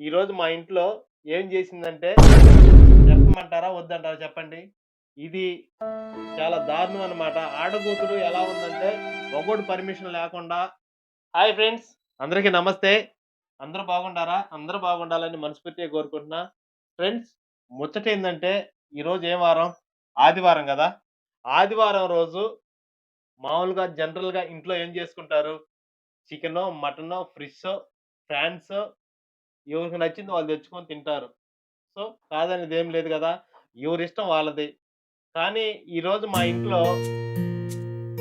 ఈరోజు మా ఇంట్లో ఏం చేసిందంటే చెప్పమంటారా వద్దంటారా చెప్పండి? ఇది చాలా దారుణం అన్నమాట. ఆడకూతురు ఎలా ఉందంటే ఒకటి పర్మిషన్ లేకుండా హాయ్ ఫ్రెండ్స్ అందరికీ నమస్తే. అందరూ బాగుండారా? అందరూ బాగుండాలని మనస్ఫూర్తిగా కోరుకుంటున్నా. ఫ్రెండ్స్ ముచ్చట ఏంటంటే ఈరోజు ఏం వారం? ఆదివారం కదా. ఆదివారం రోజు మామూలుగా జనరల్గా ఇంట్లో ఏం చేసుకుంటారు? చికెన్ మటన్ ఫిష్ ఫ్రాన్స్ ఎవరికి నచ్చింది వాళ్ళు తెచ్చుకొని తింటారు. సో కాదనేది ఏం లేదు కదా! ఎవరి ఇష్టం వాళ్ళది. కానీ ఈరోజు మా ఇంట్లో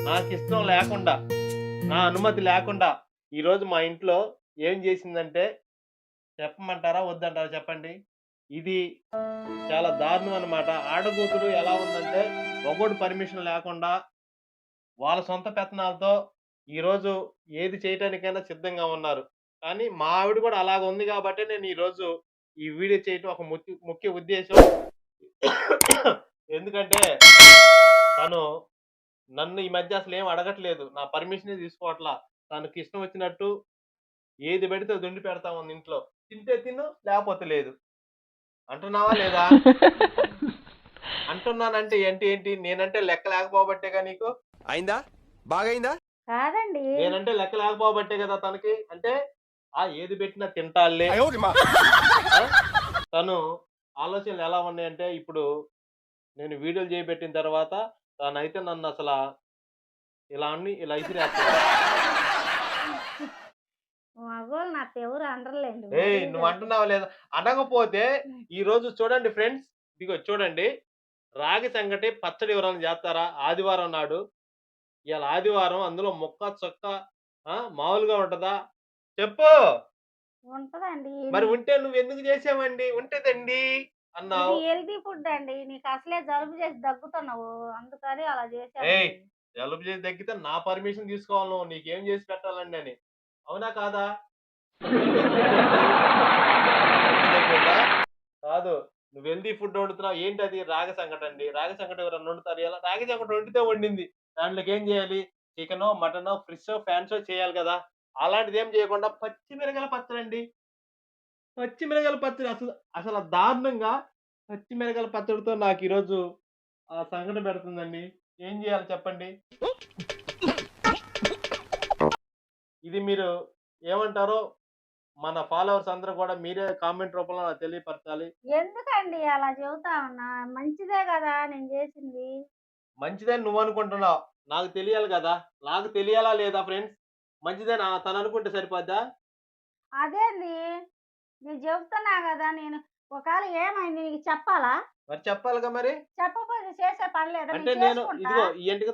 నాకు ఇష్టం లేకుండా నా అనుమతి లేకుండా ఈరోజు మా ఇంట్లో ఏం చేసిందంటే చెప్పమంటారా? వద్దంటారా? చెప్పండి. ఇది చాలా దారుణం అన్నమాట ఆడగూతుడు ఎలా ఉందంటే ఒకటి పర్మిషన్ లేకుండా వాళ్ళ సొంత పెత్తనాలతో ఈరోజు ఏది చేయటానికైనా సిద్ధంగా ఉన్నారు. కానీ మా ఆవిడ కూడా అలాగ ఉంది కాబట్టి నేను ఈరోజు ఈ వీడియో చేయటం ఒక ముఖ్య ముఖ్య ఉద్దేశం. ఎందుకంటే తను నన్ను ఈ మధ్య అసలు ఏం అడగట్లేదు. నా పర్మిషన్ తీసుకోవట్లా. తనకి ఇష్టం వచ్చినట్టు ఏది పెడితే అది వండి పెడతా ఉంది ఇంట్లో. తింటే తిను లేకపోతే లేదు. అంటున్నావా లేదా? అంటున్నానంటే ఏంటి ఏంటి? నేనంటే లెక్క లేకపోబట్టేగా నీకు? అయిందా? బాగైందా కాదండి. నేనంటే లెక్క లేకపోబట్టే కదా తనకి? అంటే ఆ ఏది పెట్టినా తింటాలే? తను ఆలోచనలు ఎలా ఉన్నాయంటే ఇప్పుడు నేను వీడియోలు చేయబెట్టిన తర్వాత తనైతే నన్ను అసలు ఇలా అన్ని ఇలా ఇసిరేస్తాను ఏయ్ నువ్వు అంటున్నావా లేదా? అనకపోతే ఈ రోజు చూడండి ఫ్రెండ్స్ ఇదిగో చూడండి. రాగి సంగటి పచ్చడి ఎవరైనా చేస్తారా? ఆదివారం నాడు. ఇవాళ ఆదివారం అందులో మొక్క చొక్క మామూలుగా ఉంటదా? చెప్పు. ఉంటదండి. మరి ఉంటే నువ్వు ఎందుకు చేసావండి? ఉంటదండి అన్నావు. హెల్తీ ఫుడ్ అండి. నీకు అసలే జలుబు చేసి దగ్గుతున్నావు. అందుకని అలా ఏయ్. జలుబు చేసి తగ్గితే నా పర్మిషన్ తీసుకోవాలి నువ్వు. నీకేం చేసి పెట్టాలండి అని. అవునా కాదా? కాదు. నువ్వు హెల్దీ ఫుడ్ వండుతున్నావు. ఏంటి అది రాగ సంకట అండి. రాగ సంకట ఎవరైనా వండుతారు? ఎలా? రాగ సంకట వండితే వండింది. దాంట్లోకి ఏం చేయాలి? చికెన్ మటన్ ఫిష్ ఫ్యాన్స్ చేయాలి కదా. అలాంటిది ఏం చేయకుండా పచ్చి మిరగల పచ్చడి అండి. పచ్చి మిరగల పచ్చడి అసలు అసలు దారుణంగా పచ్చి మిరగల పచ్చడితో నాకు ఈరోజు సంఘటన పెడుతుందండి. ఏం చేయాలి చెప్పండి? ఇది మీరు ఏమంటారో మన ఫాలోవర్స్ అందరూ కూడా మీరే కామెంట్ రూపంలో నాకు తెలియపరచాలి. ఎందుకండి అలా చెబుతా ఉన్నా? మంచిదే కదా నేను చేసింది. మంచిదని నువ్వు అనుకుంటున్నావు. నాకు తెలియాలి కదా. నాకు తెలియాలా లేదా ఫ్రెండ్స్? మంచిదని? తను అనుకుంటే సరిపోద్దా? అదేంది? నేను చెబుతున్నా కదా నేను ఒకవేళ ఏమైంది నీకు చెప్పాలా? మరి చెప్పాలిగా మరి? చెప్పకపోతే చేసే పని లేదా? అంటే నేను ఇదిగో ఈ ఎంటిక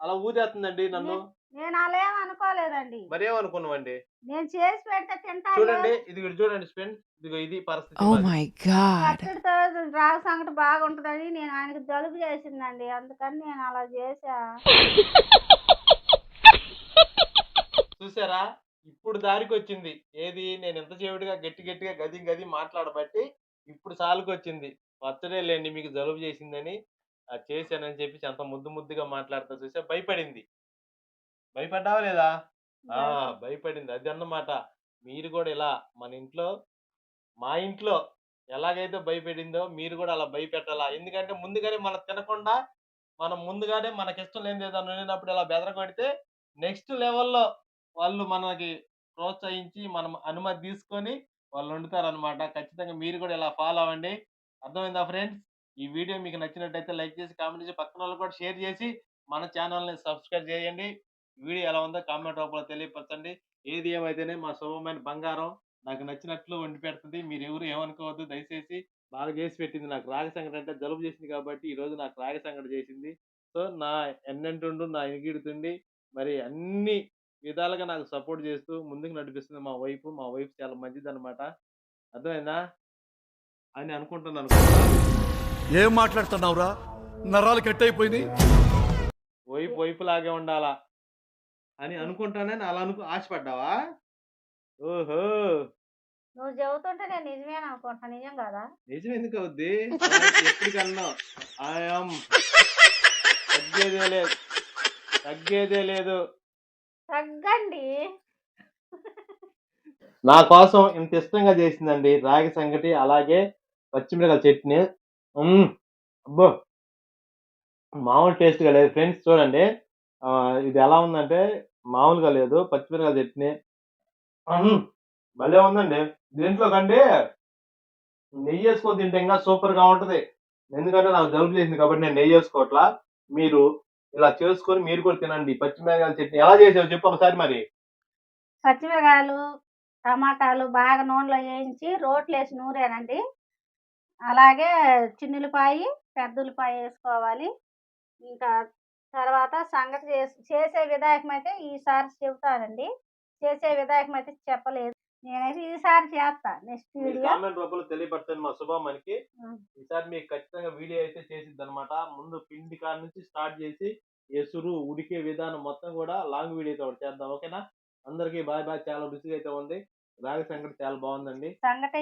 అలా ఊదేస్తుందండి నన్ను? నేను అలా ఏం అనుకోలేదండి. మరేమనుకున్నావండి? నేను చేసి పెడితే తింటాను చూడండి ఇది చూడండి ఫ్రెండ్స్ ఇదిగో ఇది పరిస్థితి Oh మాది. my god. పచ్చడితో రాగ సంగటి బాగుంటుందని నేను ఆయనకి జలుబు చేసిందండి. అందుకని నేను అలా చేసా చూసారా? ఇప్పుడు దారికి వచ్చింది ఏది? నేను ఎంత చెవిడిగా గట్టి గట్టిగా గది గది మాట్లాడబట్టి ఇప్పుడు సాలుకు వచ్చింది పచ్చడే లేండి మీకు జలుబు చేసిందని అది చేశానని చెప్పి అంత ముద్దు ముద్దుగా మాట్లాడుతా చూసా భయపడింది. భయపడ్డావా లేదా? ఆ భయపడింది. అది అన్నమాట మీరు కూడా ఇలా మన ఇంట్లో మా ఇంట్లో ఎలాగైతే భయపడిందో మీరు కూడా అలా భయపెట్టాలా? ఎందుకంటే ముందుగానే మనం తినకుండా మనం ముందుగానే మనకి ఇష్టం లేని ఏదైనా వండినప్పుడు ఇలా బెదరగొడితే నెక్స్ట్ లెవెల్లో వాళ్ళు మనకి ప్రోత్సహించి మనం అనుమతి తీసుకొని వాళ్ళు వండుతారనమాట ఖచ్చితంగా మీరు కూడా ఇలా ఫాలో అవ్వండి. అర్థమైందా ఫ్రెండ్స్? ఈ వీడియో మీకు నచ్చినట్టయితే లైక్ చేసి కామెంట్ చేసి పక్కన వాళ్ళు కూడా షేర్ చేసి మన ఛానల్ని సబ్స్క్రైబ్ చేయండి. వీడియో ఎలా ఉందో కామెంట్ రూపంలో తెలియపరచండి. ఏది ఏమైతేనే మా శుభమైన బంగారం నాకు నచ్చినట్లు వండి పెడుతుంది. మీరు ఎవరు ఏమనుకోవద్దు. దయచేసి బాగా చేసి పెట్టింది. నాకు రాగ సంగటి అంటే జలుబు చేసింది కాబట్టి ఈరోజు నాకు రాగ సంగటి చేసింది. సో నా ఎన్నంటుండు నా ఎనిగిడుతుండి మరి అన్ని విధాలుగా నాకు సపోర్ట్ చేస్తూ ముందుకు నడిపిస్తుంది మా వైఫ్ మా వైఫ్ చాలా మంచిది అనమాట అర్థమైందా? అని అనుకుంటున్నాను ఏం మాట్లాడుతున్నావురా? నరాలు కట్ అయిపోయింది వైఫ్ వైఫ్ లాగే ఉండాలా? అని అనుకుంటానని అలా అనుకు ఆశపడ్డావా? ఓహో! నువ్వు చెబుతుంటే నేను నిజమేనా అనుకుంటా నిజం కదా? నిజం ఎందుకు అవుద్ది? ఎప్పటికన్నా. ఆయాం తగ్గేదే లేదు. తగ్గేదే లేదు. తగ్గండి. నా కోసం ఇంత ఇష్టంగా చేసిందండి రాగి సంగటి అలాగే పచ్చిమిరకాయల చట్నీ. అబ్బో! మామూలు టేస్ట్గా లేదు. ఫ్రెండ్స్ చూడండి ఇది ఎలా ఉందంటే మామూలుగా లేదు. పచ్చిమిరకాయల చట్నీ. భలే ఉందండి. దీంట్లో కంటే నెయ్యి వేసుకొని తింటే ఇంకా సూపర్గా ఉంటుంది. ఎందుకంటే నాకు జలుబు చేసింది కాబట్టి నేను నెయ్యి వేసుకోవట్లా. మీరు ఇలా చేసుకొని మీరు కూడా తినండి. పచ్చిమిరకాయల చట్నీ ఎలా చేసావు చెప్పు ఒకసారి మరి. పచ్చిమిరకాయలు టమాటాలు బాగా నూనెలో వేయించి రోట్లు వేసి నూరేనండి. అలాగే చిన్నులపాయి పెద్ద ఉల్లిపాయ వేసుకోవాలి. ఇంకా తర్వాత సంగతి చేసి చేసే విధాయకం అయితే ఈసారి చెబుతానండి. చేసే విధాయకం అయితే చెప్పలేదు. నేనైతే ఈసారి చేస్తా నెక్స్ట్ మీ వీడియో. కామెంట్ రూపంలో తెలియపరచండి మా శుభమ్మనికి ఉం. ఈసారి మీకు ఖచ్చితంగా వీడియో అయితే చేసిద్ది అనమాట ముందు పిండి కాడ నుంచి స్టార్ట్ చేసి ఎసురు ఉడికే విధానం మొత్తం కూడా లాంగ్ వీడియోతో ఒకటి చేద్దాం ఓకేనా? అందరికీ బాయ్ బాయ్ చాలా రుచిగా అయితే ఉంది. రాగి సంగటి చాలా బాగుందండి. సంగటి